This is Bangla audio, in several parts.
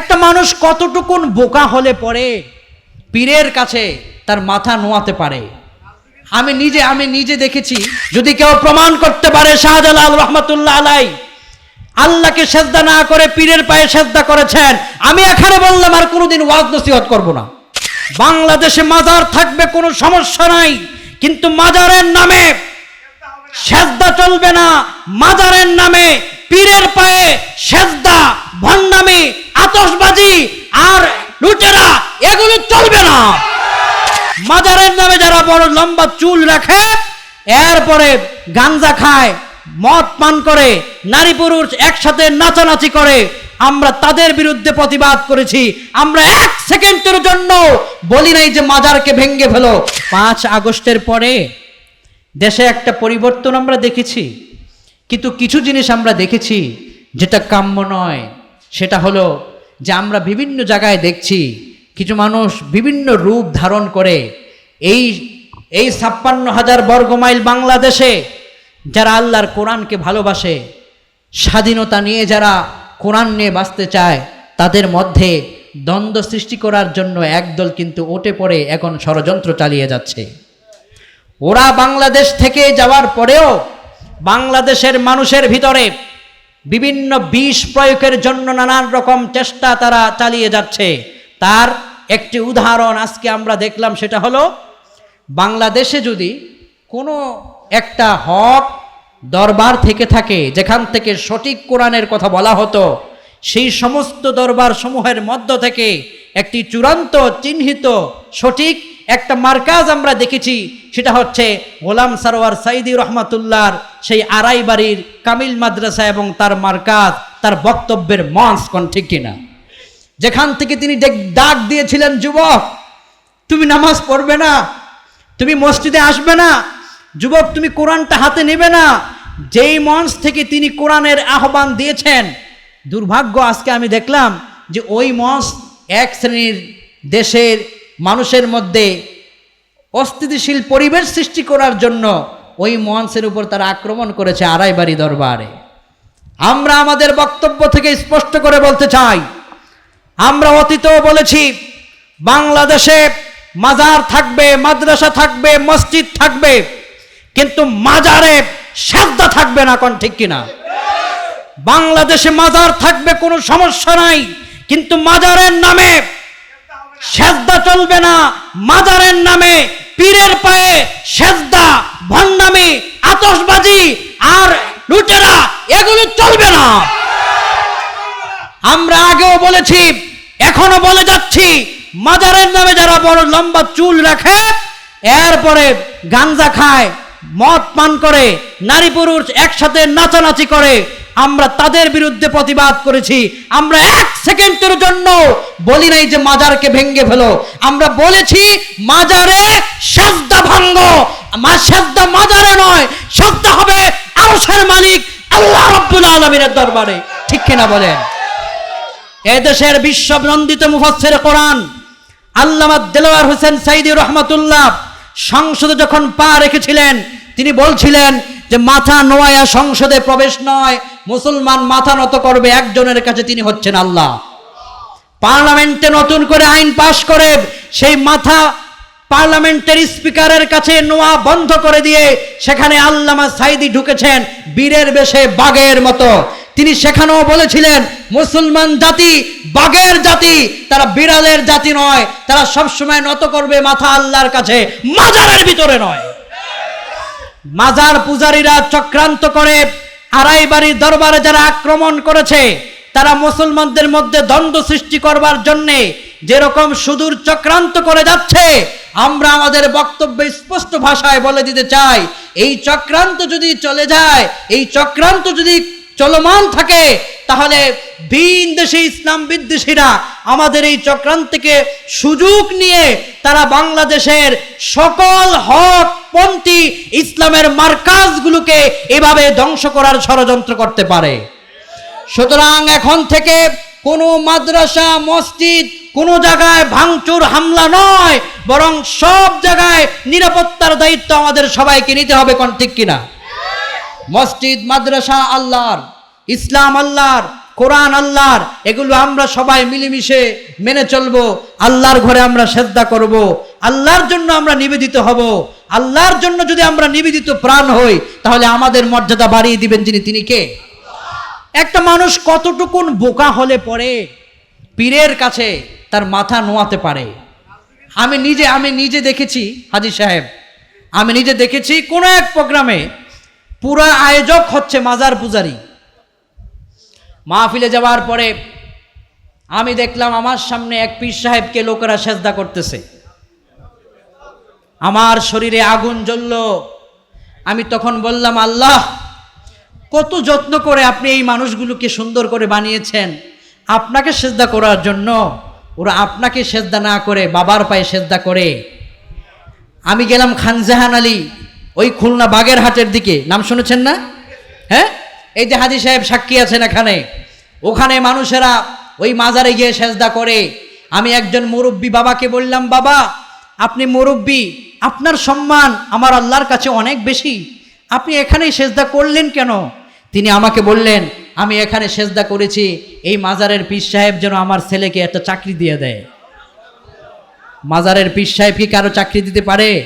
একটা মানুষ কতটুকুন বোকা হলে পরে পীরের কাছে তার মাথা নোয়াতে পারে। আমি নিজে আমি নিজে দেখেছি, যদি কেউ প্রমাণ করতে পারে শাহজালাল রহমতুল্লাহ আলাই, আল্লাহকে সেজদা না করে পীরের পায়ে সেজদা করেছেন, আমি এখানে বললাম আর কোনোদিন ওয়াজ নসিহত করব না। বাংলাদেশে মাজার থাকবে কোনো সমস্যা নাই, কিন্তু মাজারের নামে সেজদা চলবে না, মাজারের নামে পীরের পায়ে সেজদা, ভণ্ডামি, আতশবাজি আর লুটেরা, এগুলো চলবে না। মাজারের নামে যারা বড় লম্বা চুল রাখে, এরপরে গাঞ্জা খায়, মদ পান করে, নারী পুরুষ একসাথে নাচানাচি করে, আমরা তাদের বিরুদ্ধে প্রতিবাদ করেছি। আমরা এক সেকেন্ডের জন্য বলি নাই যে মাজারকে ভেঙ্গে ফেলো। পাঁচ আগস্টের পরে দেশে একটা পরিবর্তন আমরা দেখেছি। কিন্তু কিছু জিনিস আমরা দেখেছি যেটা কাম্য নয়। সেটা হলো যে আমরা বিভিন্ন জায়গায় দেখছি কিছু মানুষ বিভিন্ন রূপ ধারণ করে এই এই ছাপ্পান্ন হাজার বর্গমাইল বাংলাদেশে যারা আল্লাহর কোরআনকে ভালোবাসে, স্বাধীনতা নিয়ে যারা কোরআন নিয়ে বাঁচতে চায়, তাদের মধ্যে দ্বন্দ্ব সৃষ্টি করার জন্য একদল কিন্তু ওটে পড়ে এখন ষড়যন্ত্র চালিয়ে যাচ্ছে। ওরা বাংলাদেশ থেকে যাওয়ার পরেও বাংলাদেশের মানুষের ভিতরে বিভিন্ন বিষ প্রয়োগের জন্য নানান রকম চেষ্টা তারা চালিয়ে যাচ্ছে। তার একটি উদাহরণ আজকে আমরা দেখলাম, সেটা হলো বাংলাদেশে যদি কোনো একটা হক দরবার থেকে থাকে, যেখান থেকে সঠিক কোরআনের কথা বলা হতো, সেই সমস্ত দরবার সমূহের মধ্য থেকে একটি চূড়ান্ত চিহ্নিত সঠিক একটা মার্কাজ আমরা দেখেছি, সেটা হচ্ছে গোলাম সারোয়ার সাইদি রহমাতুল্লাহর সেই আড়াই বাড়ির কামিল মাদ্রাসা এবং তার মার্কাজ, তার বক্তব্যের মঞ্চ কোন ঠিক কিনা। যেখান থেকে তিনি ডেক- দিয়েছিলেন, যুবক, তুমি নামাজ পড়বে না, তুমি মসজিদে আসবে না, যুবক, তুমি কোরআনটা হাতে নেবে না। যেই মঞ্চ থেকে তিনি কোরআনের আহ্বান দিয়েছেন, দুর্ভাগ্য আজকে আমি দেখলাম যে ওই মঞ্চ এক শ্রেণির দেশের মানুষের মধ্যে অস্থিতিশীল পরিবেশ সৃষ্টি করার জন্য ওই মঞ্চের উপর তারা আক্রমণ করেছে আড়াইবাড়ি দরবারে। আমরা আমাদের বক্তব্য থেকে স্পষ্ট করে বলতে চাই, আমরা অতীতেও বলেছি, বাংলাদেশে মাজার থাকবে, মাদ্রাসা থাকবে, মসজিদ থাকবে, কিন্তু মাজারে শ্রদ্ধা থাকবে না, কোন ঠিক কিনা? বাংলাদেশে মাজার থাকবে কোনো সমস্যা নাই, কিন্তু মাজারের নামে সেজদা চলবে না। মাজারের নামে, পীরের পায়ে সেজদা, ভণ্ডামি, আতশবাজি আর লুটেরা, এগুলো চলবে না। আমরা আগেও বলেছি, এখনও বলে যাচ্ছি, মাজারের নামে যারা বড় লম্বা চুল রাখে, এরপরে গাঞ্জা খায় মদ পান করে, নারী পুরুষ একসাথে নাচানাচি করে, আমরা তাদের বিরুদ্ধে প্রতিবাদ করেছি। আমরা এক সেকেন্ডের জন্য বলি নাই যে মাজারকে ভেঙ্গে ফেলো। আমরা বলেছি, মাজারে সাজদা ভাঙ্গ। সাজদা মাজারে নয়, সাজদা হবে আরশের মালিক আল্লাহ রব্বুল আলমিনের দরবারে। ঠিক কিনা বলেন? এদেশের বিশ্বনন্দিত মুফাসসির কোরআন, আল্লামা দেলোয়ার হোসেন সাইদি রহমাতুল্লাহ সংসদে যখন পা রেখেছিলেন, তিনি বলছিলেন যে মাথা নোয়ায়া সংসদে প্রবেশ নয়, মুসলমান মাথা নত করবে, একজনের কাছে তিনি হচ্ছেন আল্লাহ। পার্লামেন্টে নতুন করে আইন পাশ করে সেই মাথা পার্লামেন্টের স্পিকারের কাছে নোয়া বন্ধ করে দিয়ে সেখানে আল্লামা সাইদি ঢুকেছেন, বীরের বেশে বাঘের মতো। তিনি সেখানেও বলেছিলেন, মুসলমান জাতি বাঘের জাতি, তারা বিড়ালের জাতি নয়, তারা সবসময় নত করবে মাথা আল্লাহর কাছে, মাজারের ভিতরে নয়। মাজার পূজারীরা চক্রান্ত করে আড়াই বাড়ির দরবারে যারা আক্রমণ করেছে, তারা মুসলমানদের মধ্যে দ্বন্দ্ব সৃষ্টি করবার জন্যে যেরকম সুদূর চক্রান্ত করে যাচ্ছে, আমরা আমাদের বক্তব্যে স্পষ্ট ভাষায় বলে দিতে চাই, এই চক্রান্ত যদি চলে যায়, এই চক্রান্ত যদি চলমান থাকে, তাহলে ভিন দেশে, ইসলাম বিদ্বেষীরা আমাদের এই চক্রান্তকে সুযোগ নিয়ে তারা বাংলাদেশের সকল হক পন্থী ইসলামের মার্কাজগুলোকে এভাবে ধ্বংস করার ষড়যন্ত্র করতে পারে। সুতরাং এখন থেকে কোনো মাদ্রাসা, মসজিদ কোনো জায়গায় ভাঙচুর, হামলা নয়, বরং সব জায়গায় নিরাপত্তার দায়িত্ব আমাদের সবাইকে নিতে হবে, কোন ঠিক কিনা? মসজিদ, মাদ্রাসা আল্লাহর, ইসলাম আল্লাহর, কোরআন আল্লাহর, এগুলো আমরা সবাই মিলেমিশে মেনে চলবো, আল্লাহর ঘরে আমরা শ্রদ্ধা করব, আল্লাহর জন্য আমরা নিবেদিত হব, আল্লাহর জন্য যদি আমরা নিবেদিত প্রাণ হই, তাহলে আমাদের মর্যাদা বাড়িয়ে দিবেন যিনি, তিনি কে? একটা মানুষ কতটুকুন বোকা হলে পরে পীরের কাছে তার মাথা নোয়াতে পারে। আমি নিজে আমি নিজে দেখেছি, হাজি সাহেব, আমি নিজে দেখেছি কোনো এক প্রোগ্রামে পুরা আয়োজক হচ্ছে মাজার পূজারি। মাহফিলে যাওয়ার পরে আমি দেখলাম আমার সামনে এক পীর সাহেবকে লোকেরা সেজদা করতেছে। আমার শরীরে আগুন জ্বলল। আমি তখন বললাম, আল্লাহ, কত যত্ন করে আপনি এই মানুষগুলোকে সুন্দর করে বানিয়েছেন। আপনাকে সেজদা করার জন্য ওরা আপনাকে সেজদা না করে বাবার পায়ে সেজদা করে। আমি গেলাম খানজাহান আলী ওই খুলনা বাগেরহাটের দিকে। নাম শুনেছেন না? হ্যাঁ? এই যে হাজি সাহেব সাক্ষী আছেন এখানে। ওখানে মানুষেরা ওই মাজারে গিয়ে সেজদা করে। আমি একজন মুরব্বী বাবাকে বললাম, বাবা, আপনি মুরব্বী, আপনার সম্মান আমার আল্লাহর কাছে অনেক বেশি। আপনি এখানেই সেজদা করলেন কেন? তিনি আমাকে বললেন, আমি এখানে সেজদা করেছি, এই মাজারের পীর সাহেব যেন আমার ছেলেকে একটা চাকরি দিয়ে দেয়। মাজারের পীর সাহেব কি কারও চাকরি দিতে পারে?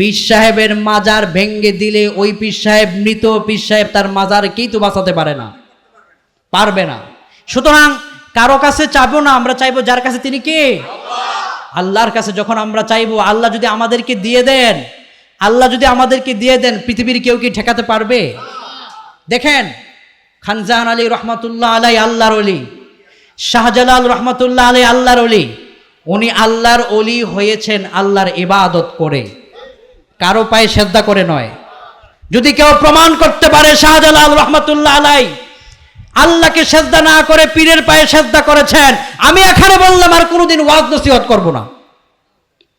পীর সাহেবের মাজার ভেঙ্গে দিলে ওই পীর সাহেব, মৃত পীর সাহেব তার মাজার মাজারকেই তো বাঁচাতে পারে না? পারবে না। সুতরাং কারও কাছে চাইব না, আমরা চাইব যার কাছে, তিনি কে? আল্লাহর কাছে। যখন আমরা চাইব, আল্লাহ যদি আমাদেরকে দিয়ে দেন, আল্লাহ যদি আমাদেরকে দিয়ে দেন, পৃথিবীর কেউ কি ঠেকাতে পারবে? দেখেন খানজাহান আলী রহমতুল্লাহ আলাই আল্লাহর অলি শাহজালাল রহমতুল্লাহ আলাই আল্লাহর অলি উনি আল্লাহর অলি হয়েছেন আল্লাহর ইবাদত করে। কারও পায়ে শ্রদ্ধা করে নয়। যদি কেউ প্রমাণ করতে পারে শাহজালাল রহমতুল্লাহ আলাই, আল্লাহকে শ্রদ্ধা না করে পীরের পায়ে শ্রদ্ধা করেছেন, আমি এখানে বললাম আর কোনোদিন ওয়াজ নসিহত করব না।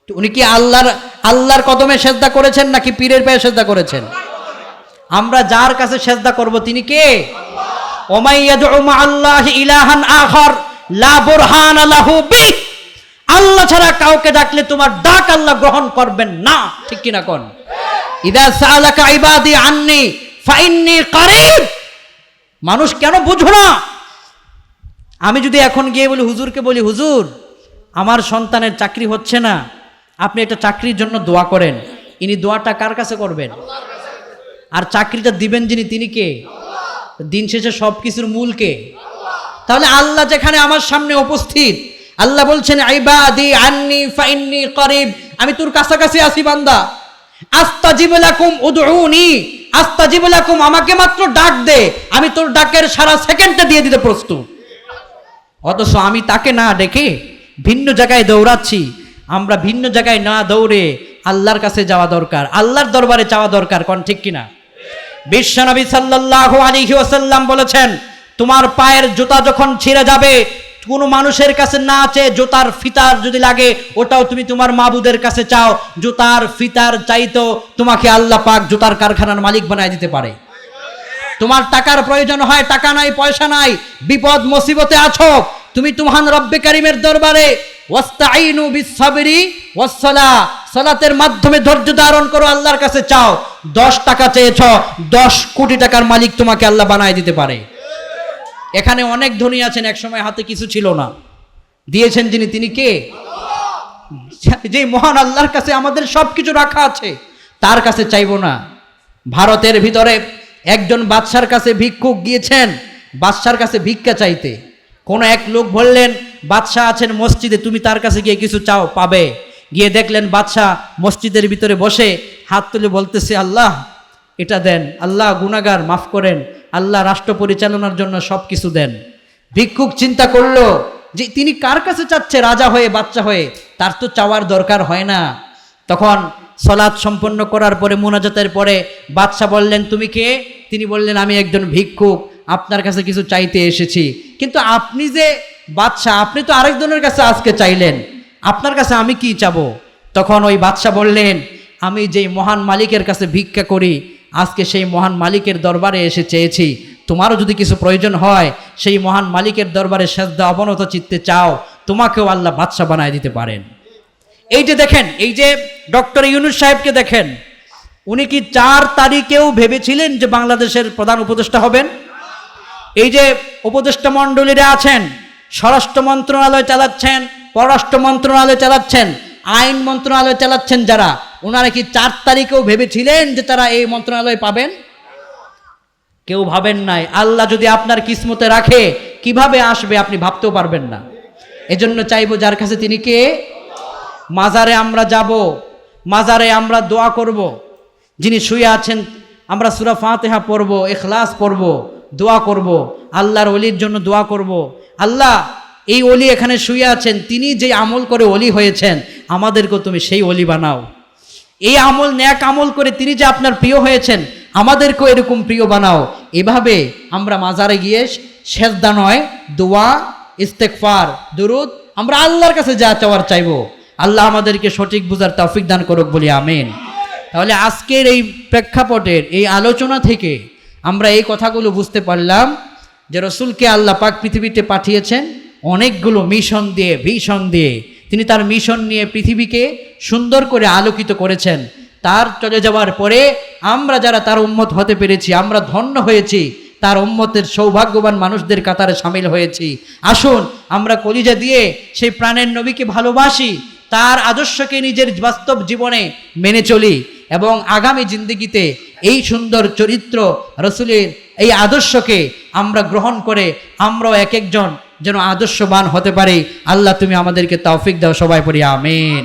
উনি কি আল্লাহর আল্লাহর কদমে শ্রদ্ধা করেছেন নাকি পীরের পায়ে শ্রদ্ধা করেছেন? আমরা যার কাছে শ্রদ্ধা করব তিনি কে? ওমাইয়াদু আল্লাহ ইলাহান বুরহান লাহু বি আল্লাহ ছাড়া কাউকে ডাকলে তোমার ডাক আল্লাহ গ্রহণ করবেন না। ঠিক কিনা কোন? ইদা সালাকা ইবাদি আন্নি ফাইন্নি কারিব। মানুষ কেন বুঝো না? আমি যদি এখন গিয়ে বলি, হুজুরকে বলি, হুজুর, আমার সন্তানের চাকরি হচ্ছে না। আপনি একটা চাকরির জন্য দোয়া করেন। ইনি দোয়াটা কার কাছে করবেন? আর চাকরিটা দিবেন যিনি, তিনি কে? দিন শেষে সব কিছুর মূল কে? তাহলে আল্লাহ যেখানে আমার সামনে উপস্থিত আল্লাহ বলছেন, আইবাদি আন্নি ফাইন্নি করিব। আমি তোর কাছাকাছি আছি, বান্দা। আস্তা জিবলাকুম উদউনি। আস্তা জিবলাকুম আমাকে মাত্র ডাক দে। আমি তোর ডাকের সারা সেকেন্ডটা দিয়ে দিতে প্রস্তুত। অথচ আমি তাকে না ডেকে ভিন্ন জায়গায় দৌড়াচ্ছি। আমরা ভিন্ন জায়গায় না দৌড়ে আল্লাহর কাছে যাওয়া দরকার। আল্লাহর দরবারে যাওয়া দরকার, কোন ঠিক কিনা? বিশ্বনবী সাল্লাল্লাহু আলাইহি ওয়াসাল্লাম বলেছেন, তোমার পায়ের জুতা যখন ছিঁড়ে যাবে কোনো মানুষের কাছে না চেয়ে জোতার ফিতার যদি লাগে, ওটাও তুমি তোমার মাবুদের কাছে চাও। জোতার ফিতার চাইতো তোমাকে আল্লাহ পাক জুতার কারখানার মালিক বানায় দিতে পারে। তোমার টাকার প্রয়োজন হয়, টাকা নাই, পয়সা নাই, বিপদ, মুসিবতে আছো। তুমি তুমহান রব্বে কারিমের দরবারে ওয়াস্তাইনু বিসসাবরি ওয়াসসালা, সালাতের মাধ্যমে ধৈর্য ধারণ করো, আল্লাহর কাছে চাও। দশ টাকা চেয়েছ, দশ কোটি টাকার মালিক তোমাকে আল্লাহ বানায় দিতে পারে। এখানে অনেক ধনী আছেন, একসময় হাতে কিছু ছিল না। দিয়েছেন যিনি, তিনি কে? যে মহান আল্লাহর কাছে আমাদের সব কিছু রাখা আছে, তার কাছে চাইব না। ভারতের ভিতরে একজন বাদশার কাছে ভিক্ষুক গিয়েছেন, বাদশার কাছে ভিক্ষা চাইতে। কোনো এক লোক বললেন, বাদশাহ আছেন মসজিদে, তুমি তার কাছে গিয়ে কিছু চাও, পাবে। গিয়ে দেখলেন বাদশাহ মসজিদের ভিতরে বসে হাত তুলে বলতেছে, আল্লাহ, এটা দেন। আল্লাহ গুনাগার মাফ করেন। আল্লাহ রাষ্ট্র পরিচালনার জন্য সব কিছু দেন। ভিক্ষুক চিন্তা করল যে তিনি কার কাছে চাচ্ছে রাজা হয়ে বাচ্চা হয়ে? তার তো চাওয়ার দরকার হয় না। তখন সলাদ সম্পন্ন করার পরে, মোনাজাতের পরে বাদশাহ বললেন, তুমি কে? তিনি বললেন, আমি একজন ভিক্ষুক। আপনার কাছে কিছু চাইতে এসেছি। কিন্তু আপনি যে বাদশাহ আপনি তো আরেকজনের কাছে আজকে চাইলেন। আপনার কাছে আমি কি চাবো? তখন ওই বাদশাহ বললেন, আমি যেই মহান মালিকের কাছে ভিক্ষা করি আজকে সেই মহান মালিকের দরবারে এসে চেয়েছি। তোমারও যদি কিছু প্রয়োজন হয়, সেই মহান মালিকের দরবারে শ্রদ্ধা অবনত চিত্তে চাও, তোমাকেও আল্লাহ বাদশাহ বানায় দিতে পারেন। এই যে দেখেন, এই যে ডক্টর ইউনুস সাহেবকে দেখেন, উনি কি চার তারিখেও ভেবেছিলেন যে বাংলাদেশের প্রধান উপদেষ্টা হবেন? এই যে উপদেষ্টা মণ্ডলীরা আছেন, স্বরাষ্ট্র মন্ত্রণালয় চালাচ্ছেন, পররাষ্ট্র মন্ত্রণালয় চালাচ্ছেন আইন মন্ত্রণালয় চালাচ্ছেন যারা, ওনারা কি চার তারিখেও ভেবেছিলেন যে তারা এই মন্ত্রণালয় পাবেন? কেউ ভাবেন নাই। আল্লাহ যদি আপনার কিসমতে রাখে, কীভাবে আসবে আপনি ভাবতেও পারবেন না। এজন্য চাইব যার কাছে তিনি কে? মাজারে আমরা যাব, মাজারে আমরা দোয়া করব। যিনি শুয়ে আছেন, আমরা সুরা ফাতেহা পড়ব এখলাস পড়ব, দোয়া করব। আল্লাহর অলির জন্য দোয়া করব। আল্লাহ এই অলি এখানে শুয়ে আছেন, তিনি যে আমল করে অলি হয়েছেন, আমাদেরকেও তুমি সেই অলি বানাও। এই আমল, ন্যাক আমল করে তিনি যে আপনার প্রিয় হয়েছেন, আমাদেরকেও এরকম প্রিয় বানাও। এভাবে আমরা মাজারে গিয়ে সেজদা নয়, দোয়া ইস্তেকফার দুরুদ, আমরা আল্লাহর কাছে যা চাওয়ার চাইব। আল্লাহ আমাদেরকে সঠিক বুঝার তৌফিক দান করুক বলি, আমিন। তাহলে আজকের এই প্রেক্ষাপটের, এই আলোচনা থেকে আমরা এই কথাগুলো বুঝতে পারলাম যে রসুলকে আল্লাহ পাক পৃথিবীতে পাঠিয়েছেন। অনেকগুলো মিশন দিয়ে ভীষণ দিয়ে তিনি তার মিশন নিয়ে পৃথিবীকে সুন্দর করে আলোকিত করেছেন। তার চলে যাওয়ার পরে আমরা যারা তার উম্মত হতে পেরেছি, আমরা ধন্য হয়েছি, তার উম্মতের সৌভাগ্যবান মানুষদের কাতারে সামিল হয়েছি। আসুন, আমরা কলিজা দিয়ে সেই প্রাণের নবীকে ভালোবাসি, তার আদর্শকে নিজের বাস্তব জীবনে মেনে চলি এবং আগামী জিন্দগিতে এই সুন্দর চরিত্র রসুলের এই আদর্শকে আমরা গ্রহণ করে আমরাও এক একজন যেন আদর্শবান হতে পারে। আল্লাহ তুমি আমাদেরকে তৌফিক দাও সবাই পড়ি আমিন।